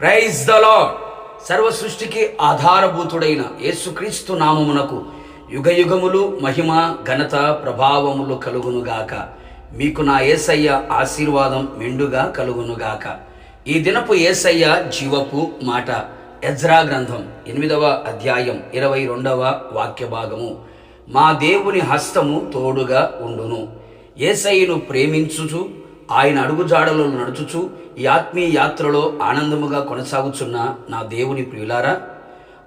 Praise the lord సర్వ సృష్టికి ఆధారభూతుడైన యేసుక్రీస్తు నామమునకు యుగ యుగములు మహిమ ఘనత ప్రభావములు కలుగునుగాక. మీకు నా ఏసయ్య ఆశీర్వాదం మెండుగా కలుగునుగాక. ఈ దినపు ఏసయ్య జీవపు మాట ఎజ్రా గ్రంథం ఎనిమిదవ అధ్యాయం ఇరవై రెండవ వాక్య భాగము. మా దేవుని హస్తము తోడుగా ఉండును. ఏసయ్యను ప్రేమించుచు ఆయన అడుగుజాడలో నడుచుచు ఈ ఆత్మీయ యాత్రలో ఆనందముగా కొనసాగుచున్న నా దేవుని ప్రియులారా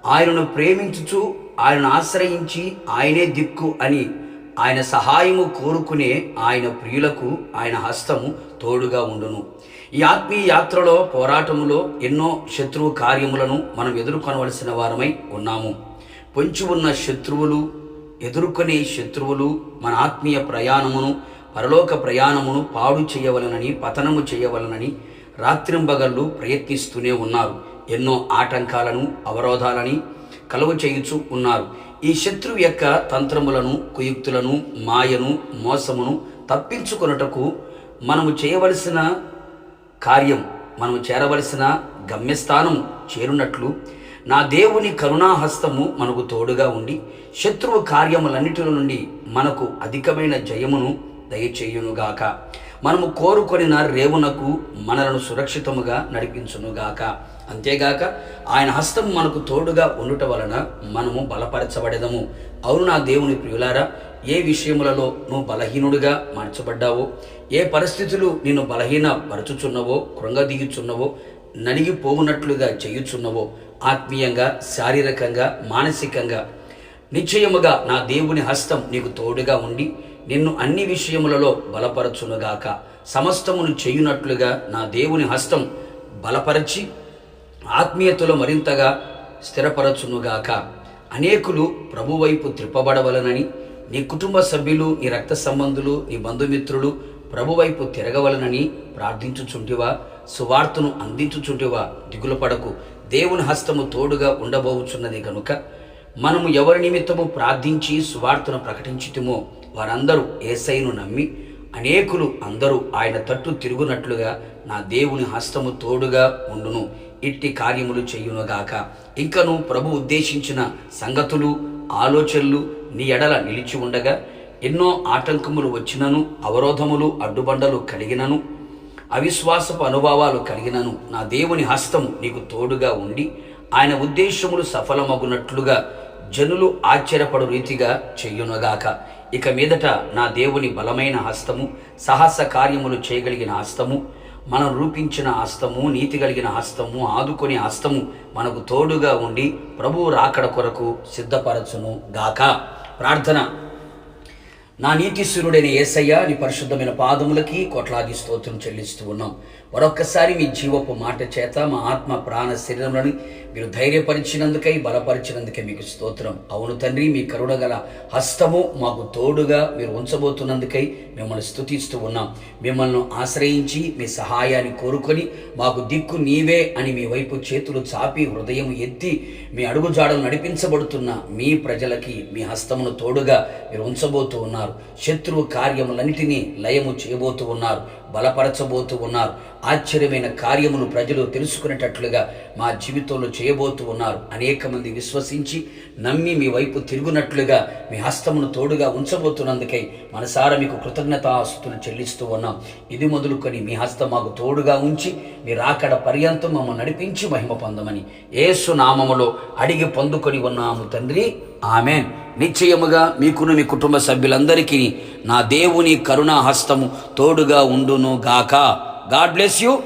ఆయనను ప్రేమించుచు ఆయనను ఆశ్రయించి ఆయనే దిక్కు అని ఆయన సహాయము కోరుకునే ఆయన ప్రియులకు ఆయన హస్తము తోడుగా ఉండును. ఈ ఆత్మీయ యాత్రలో పోరాటములో ఎన్నో శత్రువు కార్యములను మనం ఎదుర్కొనవలసిన వారమై ఉన్నాము. పొంచి ఉన్న శత్రువులు ఎదుర్కొనే శత్రువులు మన ఆత్మీయ ప్రయాణమును పరలోక ప్రయాణమును పాడు చేయవలనని పతనము చేయవలనని రాత్రింబగళ్ళు ప్రయత్నిస్తూనే ఉన్నారు. ఎన్నో ఆటంకాలను అవరోధాలని కలుగు చేయుచు ఉన్నారు. ఈ శత్రువు యొక్క తంత్రములను కుయుక్తులను మాయను మోసమును తప్పించుకొనుటకు మనము చేయవలసిన కార్యం మనము చేరవలసిన గమ్యస్థానం చేరునట్లు నా దేవుని కరుణాహస్తము మనకు తోడుగా ఉండి శత్రువు కార్యములన్నిటిలో నుండి మనకు అధికమైన జయమును దయచేయునుగాక. మనము కోరుకొనిన రేవునకు మనలను సురక్షితముగా నడిపించునుగాక. అంతేగాక ఆయన హస్తం మనకు తోడుగా ఉండుట వలన మనము బలపరచబడేదము. అవును నా దేవుని ప్రియులారా ఏ విషయములలో నువ్వు బలహీనుడిగా మార్చబడ్డావో ఏ పరిస్థితులు నిన్ను బలహీన పరచుచున్నవో కృంగదీయుచున్నవో నలిగిపోవునట్లుగా చేయుచున్నవో ఆత్మీయంగా శారీరకంగా మానసికంగా నిశ్చయముగా నా దేవుని హస్తం నీకు తోడుగా ఉండి నిన్ను అన్ని విషయములలో బలపరచునుగాక. సమస్తమును చేయునట్లుగా నా దేవుని హస్తం బలపరచి ఆత్మీయతలో మరింతగా స్థిరపరచునుగాక. అనేకులు ప్రభువైపు త్రిప్పబడవలనని నీ కుటుంబ సభ్యులు నీ రక్త సంబంధులు నీ బంధుమిత్రులు ప్రభువైపు తిరగవలనని ప్రార్థించుచుంటివా? సువార్తను అందించుచుంటివా? దిగులు పడకు దేవుని హస్తము తోడుగా ఉండబోచున్నది కనుక మనము ఎవరి నిమిత్తము ప్రార్థించి సువార్తను ప్రకటించుతుమో వారందరూ ఏసైను నమ్మి అనేకులు అందరూ ఆయన తట్టు తిరుగునట్లుగా నా దేవుని హస్తము తోడుగా ఉండును. ఇట్టి కార్యములు చెయ్యునుగాక ఇంకను ప్రభు ఉద్దేశించిన సంగతులు ఆలోచనలు నీ ఎడల నిలిచి ఉండగా ఎన్నో ఆటంకములు వచ్చినను అవరోధములు అడ్డుబండలు కలిగినను అవిశ్వాసపు అనుభవాలు కలిగినను నా దేవుని హస్తము నీకు తోడుగా ఉండి ఆయన ఉద్దేశములు సఫలమగునట్లుగా జనులు ఆశ్చర్యపడు రీతిగా చెయ్యునగాక ఇక మీదట నా దేవుని బలమైన హస్తము సాహస కార్యములు చేయగలిగిన హస్తము మనం రూపించిన హస్తము నీతి కలిగిన హస్తము ఆదుకొని హస్తము మనకు తోడుగా ఉండి ప్రభువు రాకడ కొరకు సిద్ధపరచును గాక. ప్రార్థన. నా నీతిశ్వరుడైన ఏసయ్య నీ పరిశుద్ధమైన పాదములకి కోట్లాది స్తోత్రం చెల్లిస్తూ ఉన్నాం. మరొక్కసారి మీ జీవపు మాట చేత మా ఆత్మ ప్రాణ శరీరంలోని మీరు ధైర్యపరిచినందుకై బలపరిచినందుకే మీకు స్తోత్రం. అవును తండ్రి మీ కరుణగల హస్తము మాకు తోడుగా మీరు ఉంచబోతున్నందుకై మిమ్మల్ని స్థుతిస్తూ ఉన్నాం. మిమ్మల్ని ఆశ్రయించి మీ సహాయాన్ని కోరుకొని మాకు దిక్కు నీవే అని మీ వైపు చేతులు చాపి హృదయం ఎత్తి మీ అడుగుజాడలు నడిపించబడుతున్న మీ ప్రజలకి మీ హస్తమును తోడుగా మీరు ఉంచబోతూ ఉన్నారు. శత్రువు కార్యములన్నిటినీ లయము చేయబోతూ ఉన్నారు బలపరచబోతూ ఉన్నారు. ఆశ్చర్యమైన కార్యమును ప్రజలు తెలుసుకునేటట్లుగా మా జీవితంలో చేయబోతూ ఉన్నారు. అనేక మంది విశ్వసించి నమ్మి మీ వైపు తిరుగునట్లుగా మీ హస్తమును తోడుగా ఉంచబోతున్నందుకై మనసారా మీకు కృతజ్ఞతాస్తులు చెల్లిస్తూ ఉన్నాం. ఇది మొదలుకొని మీ హస్తం మాకు తోడుగా ఉంచి మీ రాకడ పర్యంతం మమ్మల్ని నడిపించి మహిమ పొందమని ఏసు నామములో అడిగి పొందుకొని ఉన్నాము తండ్రి. ఆమెన్. నిశ్చయముగా మీకును మీ కుటుంబ సభ్యులందరికీ నా దేవుని కరుణా హస్తము తోడుగా ఉండును గాక. God bless you.